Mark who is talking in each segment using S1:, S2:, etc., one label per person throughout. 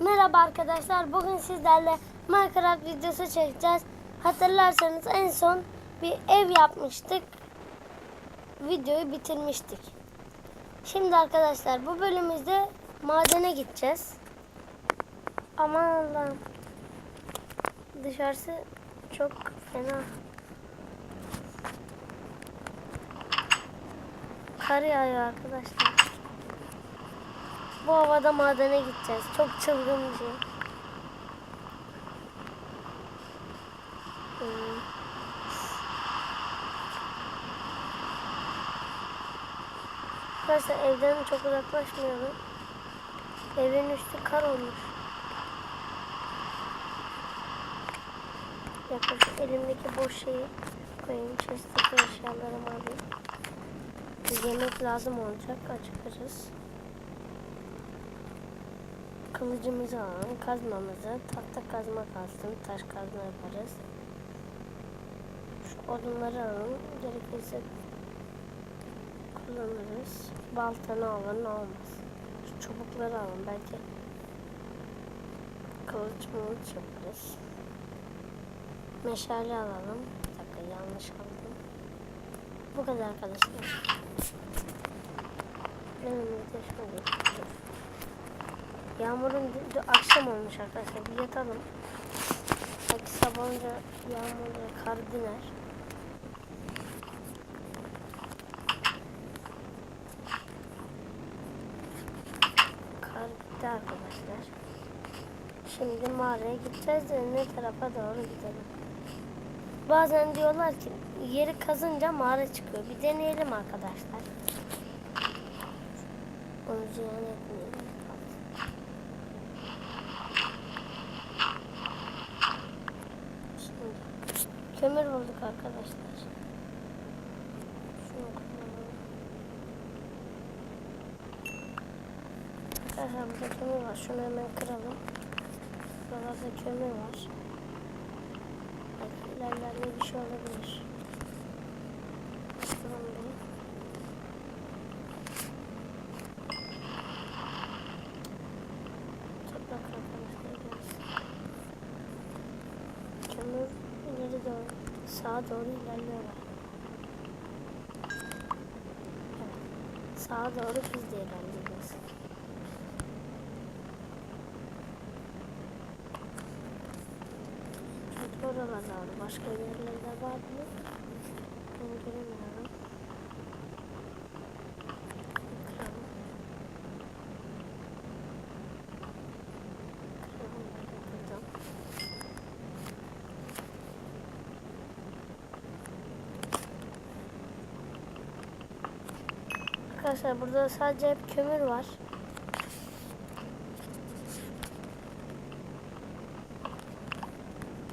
S1: Merhaba arkadaşlar. Bugün sizlerle Minecraft videosu çekeceğiz. Hatırlarsanız en son bir ev yapmıştık. Videoyu bitirmiştik. Şimdi arkadaşlar bu bölümümüzde madene gideceğiz. Aman Allah'ım. Dışarısı çok fena. Kar yağıyor arkadaşlar. Bu havada madene gideceğiz. Çok çılgın bir şey. Arkadaşlar evden çok uzaklaşmayalım. Evin üstü kar olmuş. Yaklaşık elimdeki boş şeyi koyayım. Chest'teki eşyalarımı alayım. Yemek lazım olacak. Acıkırız. Kılıcımızı alalım, kazmamızı, tahta kazma kalsın, taş kazma yaparız. Şu odunları alalım, gerekirse kullanırız. Baltanı alın, olmaz. Şu çubukları alın, belki kılıç mılıç yaparız. Meşale alalım. Bir dakika yanlış aldım. Bu kadar arkadaşlar. Önümüzde şöyle. Yağmurun akşam olmuş arkadaşlar. Bir yatalım. Belki sabah yağmur ve kar diner. Kar gitti arkadaşlar. Şimdi mağaraya gideceğiz de ne tarafa doğru gidelim. Bazen diyorlar ki yeri kazınca mağara çıkıyor. Bir deneyelim arkadaşlar. Onu ziyan etmeyelim. Şimdi kömür bulduk arkadaşlar. Şunu kullanalım. Arkadaşlar burada kömür var. Şunu hemen kıralım. Buralarda kömür var. Belki ilerlerde bir şey olabilir. Kıralım bunu. Toprak arkadaşlar gelsin. Kömür ileri doğru, sağa doğru ilerliyorlar. Evet. Sağa doğru biz de ilerleyeceğiz. Çünkü oralar var. Başka yerlerde var mı? Ben göremiyorum. Kıralım. Kıralım böyle buradan. Arkadaşlar burada sadece hep kömür var.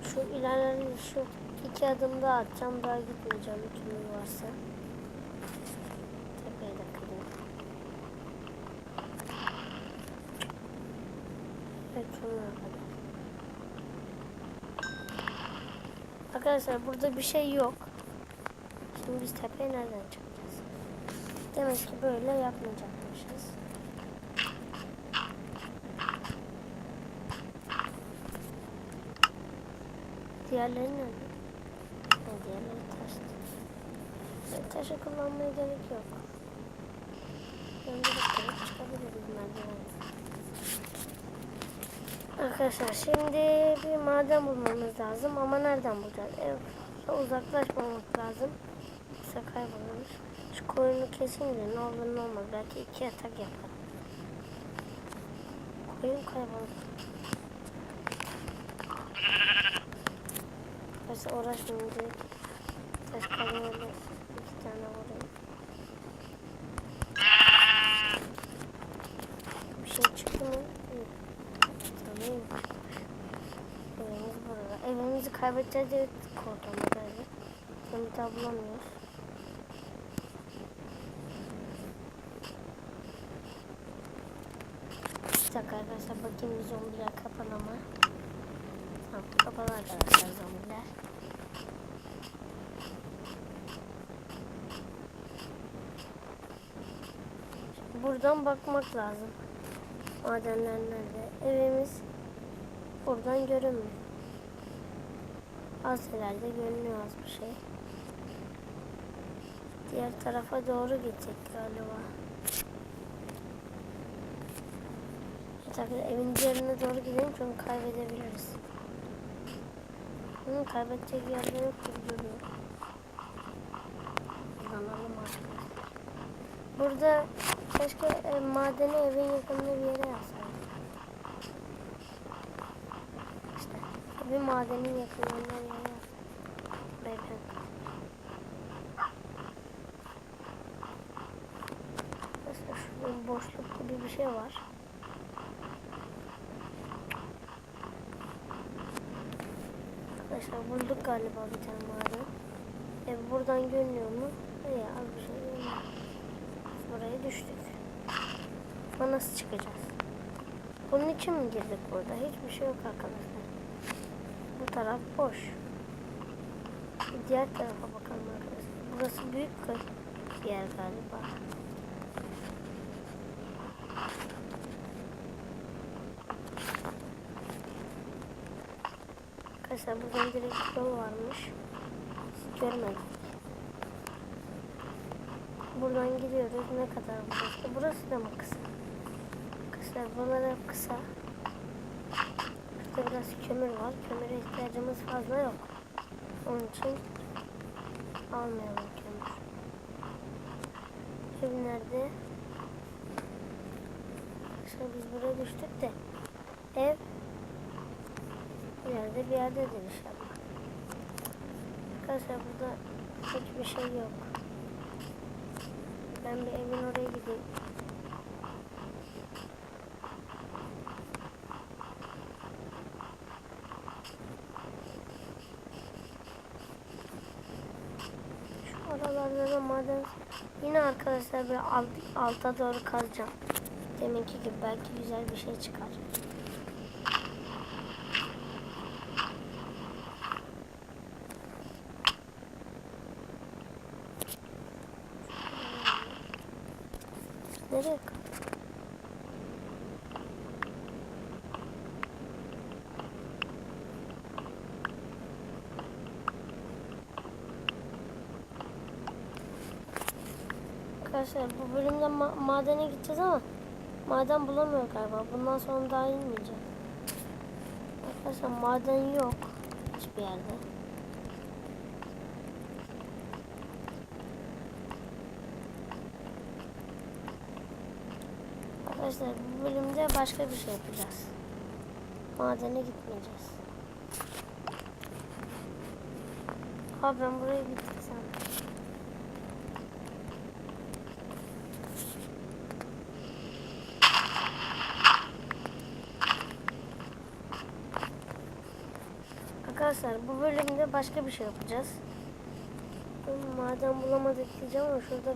S1: Şu ilerleri şu iki adım daha atacağım. Daha gitmeyeceğim kömür varsa. Tepeyi de kırayım. Evet kadar. Arkadaşlar burada bir şey yok. Şimdi biz tepeye nereden çıkacağız? Demek ki böyle yapmayacakmışız. Diğerleri nerede? Ha, diğerleri taştı. E, taşı kullanmaya gerek yok. Ben direkt direkt çıkabiliriz merdivenden. Arkadaşlar şimdi bir maden bulmamız lazım ama nereden bulacağız? Ev uzaklaşmamak lazım. Yoksa kayboluruz. Şu koyunu kesin de ne olur ne olmaz. Belki iki yatak yapar. Koyun kaybolur. Neyse uğraşmayayım direkt. Taş kazmayla iki tane vurayım. Bir şey çıktı mı? Tamam. Evimiz burada. Evimizi kaybedeceğiz diye korktum. Bunu bir daha bulamıyoruz. Bir dakika arkadaşlar bakayım zombiler kapalı mı? Tamam kapalı arkadaşlar zombiler. Buradan bakmak lazım. Madenler nerede? Evimiz buradan görünmüyor. Az ileride görünüyor az bir şey. Diğer tarafa doğru gidecek galiba. Evet arkadaşlar evin diğerine doğru gidelim çünkü kaybedebiliriz. Hı, kaybedecek yerler yok gibi duruyor. Kullanalım arkadaşlar. Burada keşke e, madeni evin yakınında bir yere yapsaydık. İşte evin madenin yakınlarında bir yere yapsaydık. Beyefendi. Mesela şurada bir boşluk gibi bir şey var. Arkadaşlar bulduk galiba bir tane maden. E, buradan görünüyor mu? İyi az bir şey. Buraya düştük. Ama nasıl çıkacağız? Bunun için mi girdik burada? Hiçbir şey yok arkadaşlar. Bu taraf boş. Diğer tarafa bakalım arkadaşlar. Burası büyük bir yer galiba. Arkadaşlar buradan direkt yol varmış. Hiç görmedik. Buradan gidiyoruz. Ne kadar burası? Burası da mı kısa? Arkadaşlar buralar hep kısa. Burada biraz kömür var. Kömüre ihtiyacımız fazla yok. Onun için almayalım kömür. Ev nerede? Arkadaşlar biz buraya düştük de ev bir yerdedir inşallah. Arkadaşlar burada hiçbir şey yok. Ben bir evin oraya gideyim. Şu aralarda da maden yine arkadaşlar bir alt, alta doğru kazacağım. Deminki gibi belki güzel bir şey çıkar. Nereye kaldı? Arkadaşlar bu bölümde ma- madene gideceğiz ama maden bulamıyor galiba. Bundan sonra daha inmeyeceğim. Arkadaşlar maden yok hiçbir yerde. Arkadaşlar bu bölümde başka bir şey yapacağız. Madene gitmeyeceğiz. Abi ben buraya gitsem. Arkadaşlar bu bölümde başka bir şey yapacağız. Maden bulamadık diyeceğim ama şurada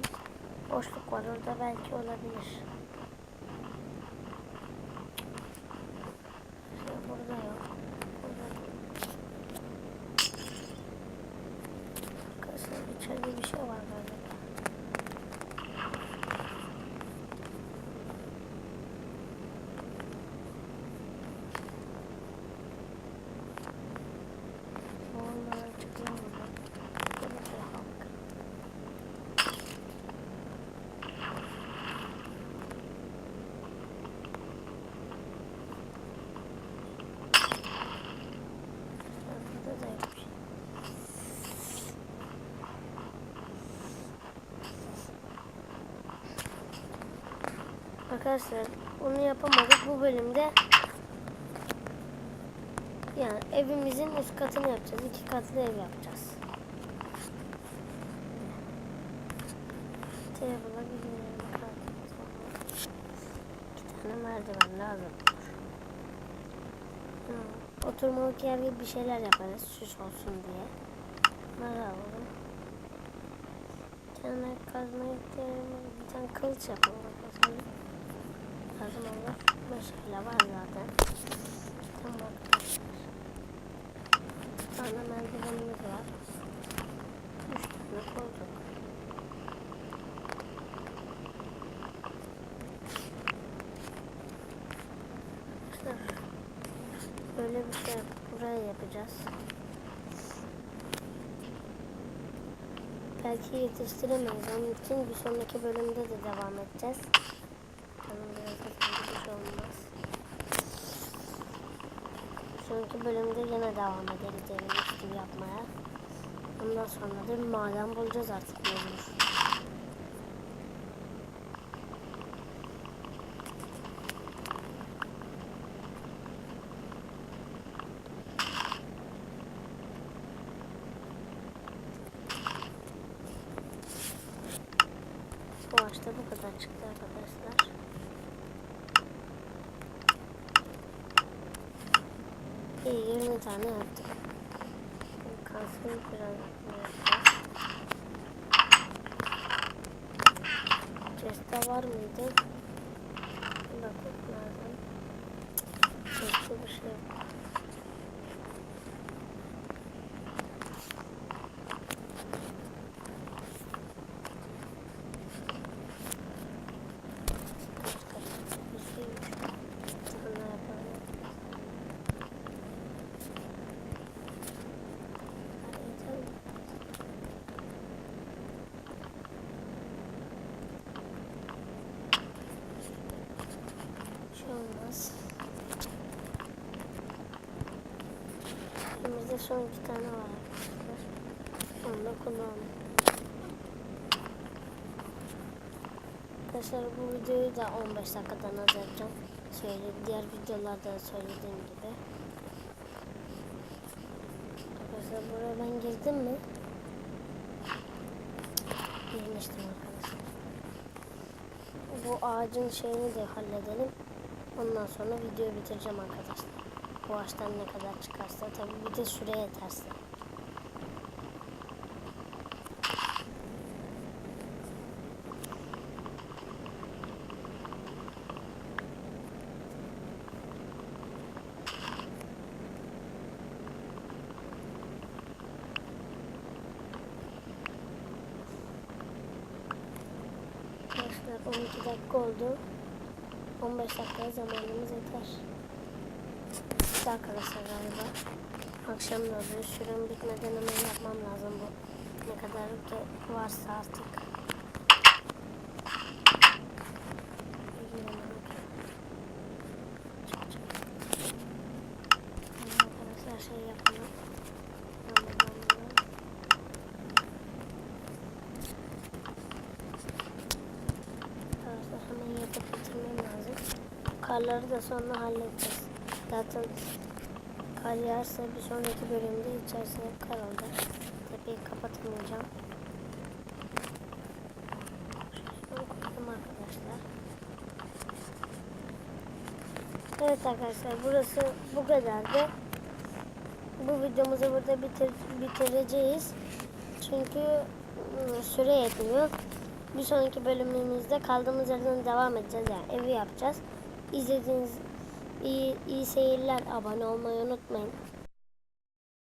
S1: boşluk var. Orada belki olabilir. Şey burada yok. Burada da- Arkadaşlar içeride bir şey var galiba. Vallahi çıkıyor buradan. Böyle bir halk. Burada da yok bir şey. Arkadaşlar onu yapamadık bu bölümde. Yani evimizin üst katını yapacağız. iki katlı ev yapacağız. Table'a bir tane merdiven lazım. Hı. Oturmalık yer gibi bir şeyler yaparız süs olsun diye. Alalım. Bir tane kazma ihtiyacımız, bir tane kılıç yapalım. Lazım olur. Meşale var zaten. Tamam. Bir tane merdivenimiz var. Üç tane koyduk. Böyle bir şey buraya yapacağız. Belki yetiştiremeyiz. Onun için bir sonraki bölümde de devam edeceğiz. Biraz da şey olmaz. Sonraki bölümde yine devam ederiz evin gibi yapmaya. Ondan sonra da maden bulacağız artık mecbur. Bu ağaçta bu kadar çıktı arkadaşlar. İyi 20 tane yaptık. Kalsın biraz yapacağız. Chest'te var mıydı? Bakmak lazım. Chest'te bir şey yok. Bir şey yok. Sonra yapalım. Arayacağım. Bir şey olmaz. Elimizde son iki tane var. Onu da kullanalım. Arkadaşlar bu videoyu da 15 dakikadan az yapacağım. Söyle, diğer videolarda söylediğim gibi. Arkadaşlar buraya ben girdim mi? Girmiştim arkadaşlar. Bu ağacın şeyini de halledelim. Ondan sonra videoyu bitireceğim arkadaşlar. Bu ağaçtan ne kadar çıkarsa tabii bir de süre yeterse. Arkadaşlar 12 dakika oldu. 15 dakikaya zamanımız yeter. Bitti arkadaşlar galiba. Akşam da oluyor. Sürem bitmeden hemen yapmam lazım bu. Ne kadar varsa artık. Arkadaşlar şey yapalım. Tamam, tamam. Arkadaşlar hemen yapıp bitirmem lazım. Karları da sonra halledeceğiz. Zaten kar yağarsa bir sonraki bölümde içerisi hep kar olacak. Tepeyi kapatamayacağım. Arkadaşlar. Evet arkadaşlar burası bu kadardı. Bu videomuzu burada bitir, bitireceğiz. Çünkü ıı, süre yetmiyor. Bir sonraki bölümümüzde kaldığımız yerden devam edeceğiz. Yani evi yapacağız. İzlediğiniz iyi, iyi seyirler. Abone olmayı unutmayın.